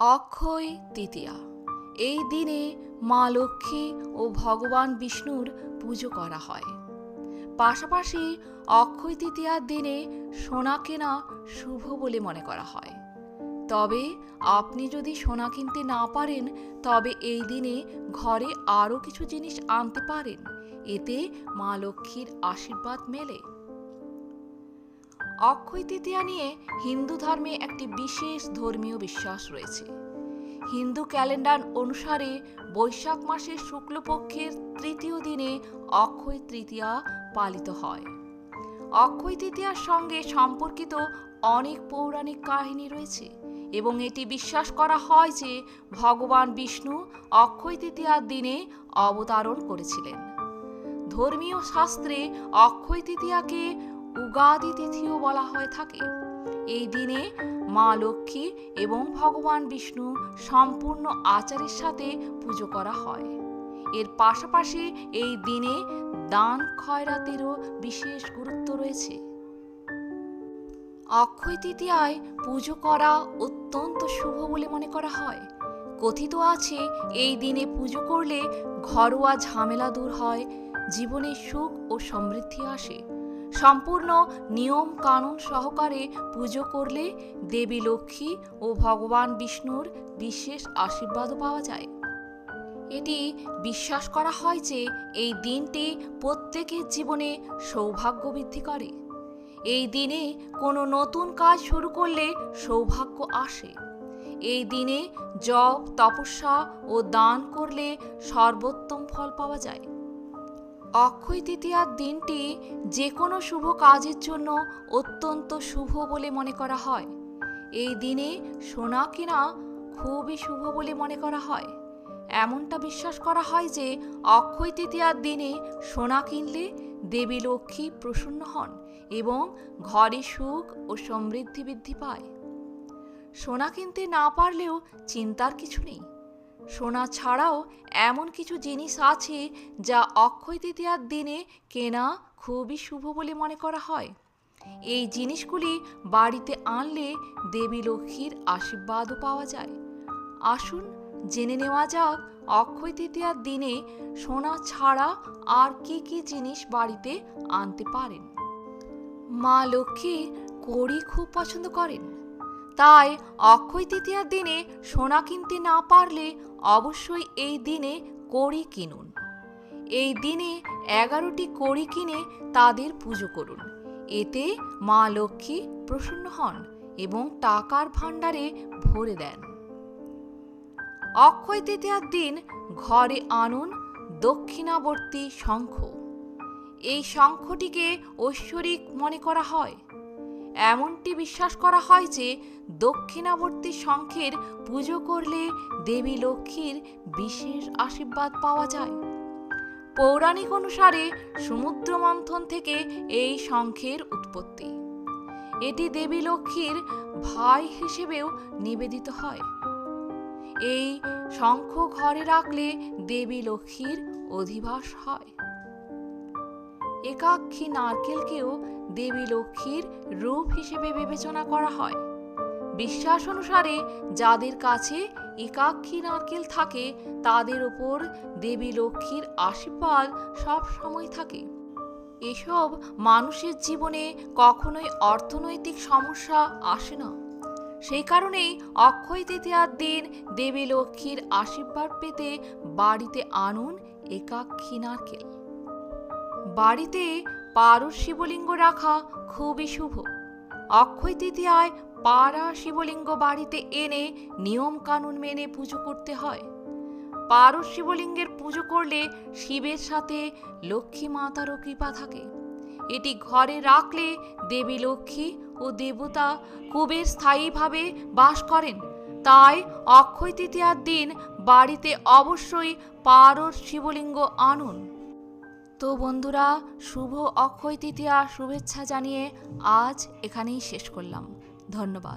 অক্ষয় তৃতীয়া। এই দিনে মা লক্ষ্মী ও ভগবান বিষ্ণুর পুজো করা হয়। পাশাপাশি অক্ষয় তৃতীয়ার দিনে সোনা কেনা শুভ বলে মনে করা হয়। তবে আপনি যদি সোনা কিনতে না পারেন, তবে এই দিনে ঘরে আরও কিছু জিনিস আনতে পারেন। এতে মা লক্ষ্মীর আশীর্বাদ মেলে। অক্ষয় তৃতীয়া নিয়ে হিন্দু ধর্মে একটি বিশেষ ধর্মীয় বিশ্বাস রয়েছে। হিন্দু ক্যালেন্ডার অনুসারে বৈশাখ মাসের শুক্লপক্ষের তৃতীয় দিনে অক্ষয় তৃতীয়া পালিত হয়। অক্ষয় তৃতীয়ার সঙ্গে সম্পর্কিত অনেক পৌরাণিক কাহিনী রয়েছে এবং এটি বিশ্বাস করা হয় যে ভগবান বিষ্ণু অক্ষয় তৃতীয়ার দিনে অবতারণ করেছিলেন। ধর্মীয় শাস্ত্রে অক্ষয় তৃতীয়াকে উগাদি তিথিও বলা হয়ে থাকে। এই দিনে মা লক্ষ্মী এবং ভগবান বিষ্ণু সম্পূর্ণ আচারের সাথে পুজো করা হয়। এর পাশাপাশি এই দিনে দান খয়রাতেরও বিশেষ গুরুত্ব রয়েছে। অক্ষয় তৃতীয়ায় পুজো করা অত্যন্ত শুভ বলে মনে করা হয়। কথিত আছে, এই দিনে পুজো করলে ঘরোয়া ঝামেলা দূর হয়, জীবনে সুখ ও সমৃদ্ধি আসে। সম্পূর্ণ নিয়ম কানুন সহকারে পুজো করলে দেবী লক্ষ্মী ও ভগবান বিষ্ণুর বিশেষ আশীর্বাদও পাওয়া যায়। এটি বিশ্বাস করা হয় যে এই দিনটি প্রত্যেকের জীবনে সৌভাগ্য বৃদ্ধি করে। এই দিনে কোনো নতুন কাজ শুরু করলে সৌভাগ্য আসে। এই দিনে জপ, তপস্যা ও দান করলে সর্বোত্তম ফল পাওয়া যায়। অক্ষয় তৃতীয়ার দিনটি যে কোনো শুভ কাজের জন্য অত্যন্ত শুভ বলে মনে করা হয়। এই দিনে সোনা কেনা খুবই শুভ বলে মনে করা হয়। এমনটা বিশ্বাস করা হয় যে অক্ষয় তৃতীয়ার দিনে সোনা কিনলে দেবী লক্ষ্মী প্রসন্ন হন এবং ঘরে সুখ ও সমৃদ্ধি বৃদ্ধি পায়। সোনা কিনতে না পারলেও চিন্তার কিছু নেই। সোনা ছাড়াও এমন কিছু জিনিস আছে যা অক্ষয় তৃতীয়ার দিনে কেনা খুবই শুভ বলে মনে করা হয়। এই জিনিসগুলি বাড়িতে আনলে দেবী লক্ষ্মীর আশীর্বাদও পাওয়া যায়। আসুন জেনে নেওয়া যাক অক্ষয় তৃতীয়ার দিনে সোনা ছাড়া আর কি কি জিনিস বাড়িতে আনতে পারেন। মা লক্ষ্মী কড়ি খুব পছন্দ করেন। তাই অক্ষয় তৃতীয়ার দিনে সোনা কিনতে না পারলে অবশ্যই এই দিনে কড়ি কিনুন। এই দিনে এগারোটি কড়ি কিনে তাদের পুজো করুন। এতে মা লক্ষ্মী প্রসন্ন হন এবং টাকার ভাণ্ডারে ভরে দেন। অক্ষয় তৃতীয়ার দিন ঘরে আনুন দক্ষিণাবর্তী শঙ্খ। এই শঙ্খটিকে ঐশ্বরিক মনে করা হয়। এমনটি বিশ্বাস করা হয় যে দক্ষিণাবর্তী শঙ্খের পুজো করলে দেবী লক্ষ্মীর বিশেষ আশীর্বাদ পাওয়া যায়। পৌরাণিক অনুসারে সমুদ্র মন্থন থেকে এই শঙ্খের উৎপত্তি। এটি দেবী লক্ষ্মীর ভাই হিসেবেও নিবেদিত হয়। এই শঙ্খ ঘরে রাখলে দেবী লক্ষ্মীর অধিবাস হয়। একাক্ষী নারকেলকেও দেবী লক্ষ্মীর রূপ হিসেবে বিবেচনা করা হয়। বিশ্বাস অনুসারে যাদের কাছে একাক্ষী নারকেল থাকে, তাদের ওপর দেবী লক্ষ্মীর আশীর্বাদ সব সময় থাকে। এসব মানুষের জীবনে কখনোই অর্থনৈতিক সমস্যা আসে না। সেই কারণেই অক্ষয় তৃতীয়ার দিন দেবী লক্ষ্মীর আশীর্বাদ পেতে বাড়িতে আনুন একাক্ষী নারকেল। বাড়িতে পারস শিবলিঙ্গ রাখা খুবই শুভ। অক্ষয় তৃতীয়ায় পাড়া শিবলিঙ্গ বাড়িতে এনে নিয়ম কানুন মেনে পুজো করতে হয়। পারস শিবলিঙ্গের পুজো করলে শিবের সাথে লক্ষ্মী মাতারও কৃপা থাকে। এটি ঘরে রাখলে দেবী লক্ষ্মী ও দেবতা কুবের স্থায়ীভাবে বাস করেন। তাই অক্ষয় তৃতীয়ার দিন বাড়িতে অবশ্যই পারস শিবলিঙ্গ আনুন। তো বন্ধুরা শুভ অক্ষয় তৃতীয়া শুভেচ্ছা জানিয়ে আজ এখানেই শেষ করলাম। ধন্যবাদ।